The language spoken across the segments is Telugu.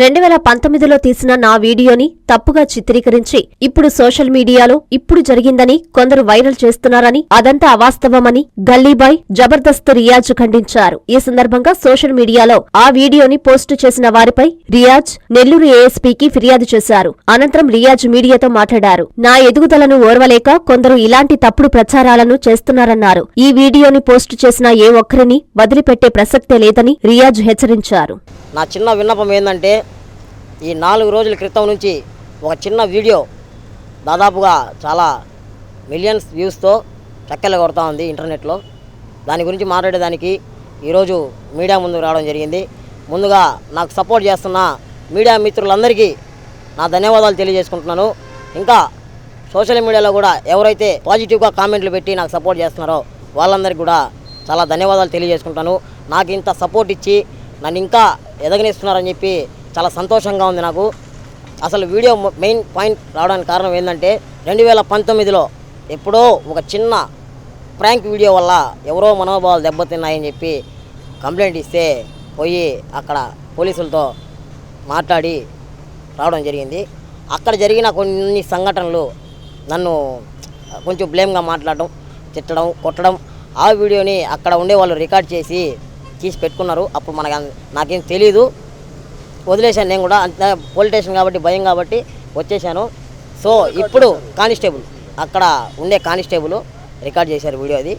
రెండు వేల పంతొమ్మిదిలో తీసిన నా వీడియోని తప్పుగా చిత్రీకరించి ఇప్పుడు సోషల్ మీడియాలో ఇప్పుడు జరిగిందని కొందరు వైరల్ చేస్తున్నారని అదంతా అవాస్తవమని గల్లీబాయ్ జబర్దస్త్ రియాజ్ ఖండించారు. ఈ సందర్భంగా సోషల్ మీడియాలో ఆ వీడియోని పోస్టు చేసిన వారిపై రియాజ్ నెల్లూరు ఏఎస్పీకి ఫిర్యాదు చేశారు. అనంతరం రియాజ్ మీడియాతో మాట్లాడారు. నా ఎదుగుదలను ఓర్వలేక కొందరు ఇలాంటి తప్పుడు ప్రచారాలను చేస్తున్నారన్నారు. ఈ వీడియోని పోస్టు చేసిన ఏ ఒక్కరిని వదిలిపెట్టే ప్రసక్తే లేదని రియాజ్ హెచ్చరించారు. నా చిన్న విన్నపం ఏంటంటే ఈ నాలుగు రోజుల క్రితం నుంచి ఒక చిన్న వీడియో దాదాపుగా చాలా మిలియన్స్ వ్యూస్తో చక్కెలు కొడతా ఉంది ఇంటర్నెట్లో. దాని గురించి మాట్లాడేదానికి ఈరోజు మీడియా ముందుకు రావడం జరిగింది. ముందుగా నాకు సపోర్ట్ చేస్తున్న మీడియా మిత్రులందరికీ నా ధన్యవాదాలు తెలియజేసుకుంటున్నాను. ఇంకా సోషల్ మీడియాలో కూడా ఎవరైతే పాజిటివ్గా కామెంట్లు పెట్టి నాకు సపోర్ట్ చేస్తున్నారో వాళ్ళందరికీ కూడా చాలా ధన్యవాదాలు తెలియజేసుకుంటాను. నాకు ఇంత సపోర్ట్ ఇచ్చి నన్ను ఇంకా ఎదగనిస్తున్నారని చెప్పి చాలా సంతోషంగా ఉంది నాకు. అసలు వీడియో మెయిన్ పాయింట్ రావడానికి కారణం ఏంటంటే రెండు వేల పంతొమ్మిదిలో ఎప్పుడో ఒక చిన్న ప్రాంక్ వీడియో వల్ల ఎవరో మనోభావాలు దెబ్బతిన్నాయని చెప్పి కంప్లైంట్ ఇస్తే పోయి అక్కడ పోలీసులతో మాట్లాడి రావడం జరిగింది. అక్కడ జరిగిన కొన్ని సంఘటనలు నన్ను కొంచెం బ్లేమ్గా మాట్లాడడం తిట్టడం కొట్టడం ఆ వీడియోని అక్కడ ఉండే వాళ్ళు రికార్డ్ చేసి తీసి పెట్టుకున్నారు. అప్పుడు మనకు నాకేం తెలియదు వదిలేశాను నేను కూడా. అంత పోలీస్ స్టేషన్ కాబట్టి భయం కాబట్టి వచ్చేసాను సో ఇప్పుడు కానిస్టేబుల్. అక్కడ ఉండే కానిస్టేబుల్ రికార్డ్ చేశారు వీడియో అది.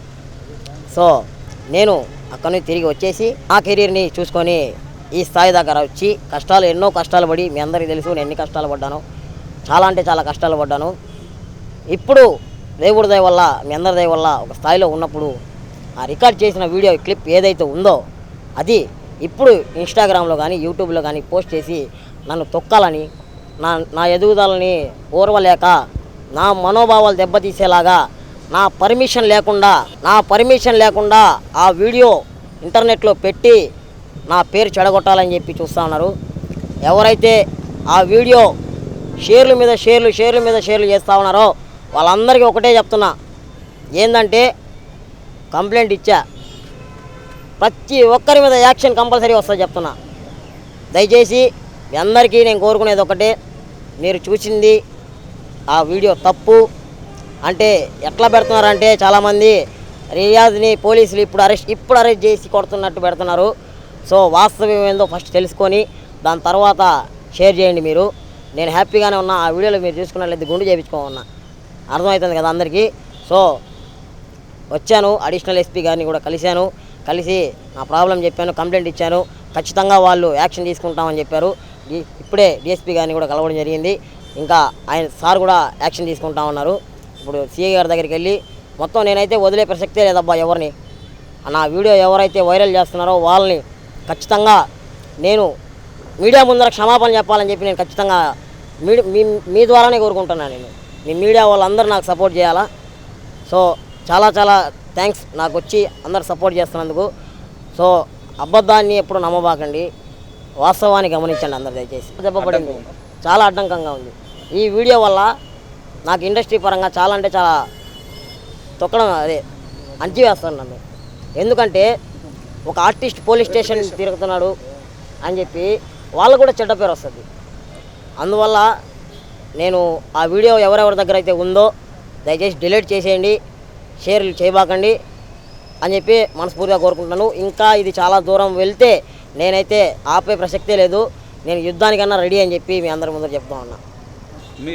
సో నేను అక్కడి నుంచి తిరిగి వచ్చేసి నా కెరీర్ని చూసుకొని ఈ స్థాయి దగ్గర వచ్చి కష్టాలు ఎన్నో కష్టాలు పడి మీ అందరికీ తెలుసు నేను ఎన్ని కష్టాలు పడ్డాను. చాలా అంటే చాలా కష్టాలు పడ్డాను. ఇప్పుడు దేవుడి దయ వల్ల మీ అందరి దయ వల్ల ఒక స్థాయిలో ఉన్నప్పుడు ఆ రికార్డ్ చేసిన వీడియో క్లిప్ ఏదైతే ఉందో అది ఇప్పుడు ఇన్స్టాగ్రామ్లో కానీ యూట్యూబ్లో కానీ పోస్ట్ చేసి నన్ను తొక్కాలని నా నా ఎదుగుదలని ఓర్వలేక నా మనోభావాలు దెబ్బతీసేలాగా నా పర్మిషన్ లేకుండా నా పర్మిషన్ లేకుండా ఆ వీడియో ఇంటర్నెట్లో పెట్టి నా పేరు చెడగొట్టాలని చెప్పి చూస్తూ ఉన్నారు. ఎవరైతే ఆ వీడియో షేర్ల మీద షేర్లు షేర్ల మీద షేర్లు చేస్తూ ఉన్నారో వాళ్ళందరికీ ఒకటే చెప్తున్నా. ఏంటంటే కంప్లైంట్ ఇచ్చా. ప్రతి ఒక్కరి మీద యాక్షన్ కంపల్సరీ వస్తుంది చెప్తున్నా. దయచేసి మీ అందరికీ నేను కోరుకునేది ఒకటే. మీరు చూసింది ఆ వీడియో తప్పు. అంటే ఎట్లా పెడుతున్నారంటే చాలామంది రియాజ్ని పోలీసులు ఇప్పుడు అరెస్ట్ ఇప్పుడు అరెస్ట్ చేసి కొడుతున్నట్టు పెడుతున్నారు. సో వాస్తవం ఏందో ఫస్ట్ తెలుసుకొని దాని తర్వాత షేర్ చేయండి మీరు. నేను హ్యాపీగానే ఉన్నా. ఆ వీడియోలో మీరు చూసుకున్నట్లయితే గుండు చేయించుకోమన్నా అర్థమవుతుంది కదా అందరికీ. సో వచ్చాను. అడిషనల్ ఎస్పీ గారిని కూడా కలిశాను. కలిసి నా ప్రాబ్లం చెప్పాను కంప్లైంట్ ఇచ్చాను. ఖచ్చితంగా వాళ్ళు యాక్షన్ తీసుకుంటామని చెప్పారు. ఇప్పుడే డిఎస్పీ గారిని కూడా కలవడం జరిగింది. ఇంకా ఆయన సార్ కూడా యాక్షన్ తీసుకుంటా ఉన్నారు. ఇప్పుడు సిఐ గారి దగ్గరికి వెళ్ళి మొత్తం నేనైతే వదిలే ప్రసక్తే లేదబ్బా ఎవరిని. నా వీడియో ఎవరైతే వైరల్ చేస్తున్నారో వాళ్ళని ఖచ్చితంగా నేను మీడియా ముందర క్షమాపణ చెప్పాలని చెప్పి నేను ఖచ్చితంగా మీ మీ ద్వారానే కోరుకుంటున్నాను నేను. మీ మీడియా వాళ్ళందరూ నాకు సపోర్ట్ చేయాలా? సో చాలా చాలా థ్యాంక్స్ నాకు వచ్చి అందరు సపోర్ట్ చేస్తున్నందుకు. సో అబద్ధాన్ని ఎప్పుడు నమ్మబాకండి. వాస్తవాన్ని గమనించండి అందరు దయచేసి. దెబ్బపడింది చాలా అడ్డంకంగా ఉంది. ఈ వీడియో వల్ల నాకు ఇండస్ట్రీ పరంగా చాలా అంటే చాలా తొక్కడం అదే అంచి వేస్తాను నన్ను. ఎందుకంటే ఒక ఆర్టిస్ట్ పోలీస్ స్టేషన్ తిరుగుతున్నాడు అని చెప్పి వాళ్ళు కూడా చెడ్డ పేరు వస్తుంది. అందువల్ల నేను ఆ వీడియో ఎవరెవరి దగ్గర అయితే ఉందో దయచేసి డిలీట్ చేసేయండి. షేర్లు చేయబాకండి అని చెప్పి మనస్ఫూర్తిగా కోరుకుంటున్నాను. ఇంకా ఇది చాలా దూరం వెళ్తే నేనైతే ఆపే ప్రసక్తే లేదు. నేను యుద్ధానికన్నా రెడీ అని చెప్పి మీ అందరి ముందర చెప్తా ఉన్నా మీ